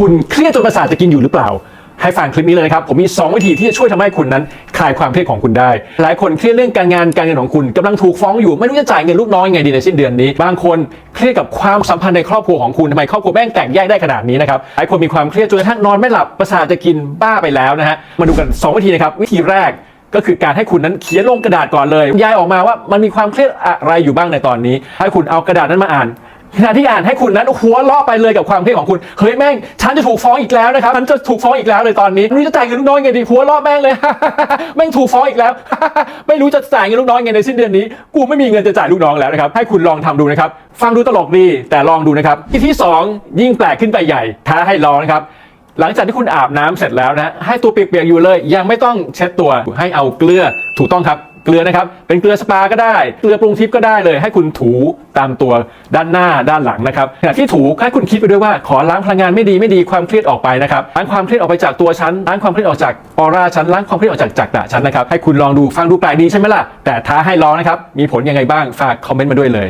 คุณเครียดจนประสาทจะกินอยู่หรือเปล่า ให้ฟังคลิปนี้เลยนะครับ ผมมี 2 วิธีที่จะช่วยทำให้คุณนั้น คลายความเครียดของคุณได้ หลายคนเครียดเรื่องการงานการเงินของคุณกำลังถูกฟ้องอยู่ไม่รู้จะจ่ายเงินลูกน้อยยังไงดีในสิ้นเดือนนี้ บางคนเครียดกับความสัมพันธ์ในครอบครัวของคุณทำไมครอบครัวแม่งแตกแยกได้ขนาดนี้นะครับหลายคนมีความเครียดจนกระทั่งนอนไม่หลับประสาทจะกินบ้าไปแล้วนะฮะมาดูกัน 2 วิธีนะครับวิธีแรกก็คือการให้คุณนั้นเขียนลงกระดาษก่อนเลยยายออกมาว่ามันมีความเครียดอะไรอยู่บ้างในตอนนี้ ให้คุณเอากระดาษนั้นมาอ่าน ขณะที่อ่านให้คุณนั้นหัวเราะไปเลยกับความเครียดของคุณเฮ้ยแม่งฉันจะถูกฟ้องอีกแล้วนะครับฉันจะถูกฟ้องอีกแล้วเลยตอนนี้ไม่รู้จะจ่ายเงินลูกน้อยไงดีหัวเราะแม่งเลยแม่งถูกฟ้องอีกแล้ว ไม่รู้จะจ่ายเงินลูกน้อยไงในสิ้นเดือนนี้ กูไม่มีเงินจะจ่ายลูกน้องแล้วนะครับให้คุณลองทำดูนะครับฟังดูตลกดีแต่ลองดูนะครับวิธีที่สองยิ่งแปลกขึ้นไปใหญ่ท้าให้ลองนะครับหลังจากที่คุณอาบน้ำเสร็จแล้วนะให้ตัวเปียกๆอยู่เลย ยังไม่ต้องเช็ดตัวให้เอาเกลือถูกต้องครับ เกลือนะครับ เป็นเกลือสปาก็ได้ เกลือปรุงทิพย์ก็ได้เลย ให้คุณถูตามตัวด้านหน้าด้านหลังนะครับขณะที่ถูให้คุณคิดไปด้วยว่าขอล้างพลังงานไม่ดีไม่ดีความเครียดออกไปนะครับล้างความเครียดออกไปจากตัวฉันล้างความเครียดออกจากออร่าฉันล้างความเครียดออกจากจักระฉันนะครับให้คุณลองดูฟังดูแปลกดีใช่ไหมล่ะแต่ท้าให้ลองนะครับมีผลยังไงบ้างฝากคอมเมนต์มาด้วยเลย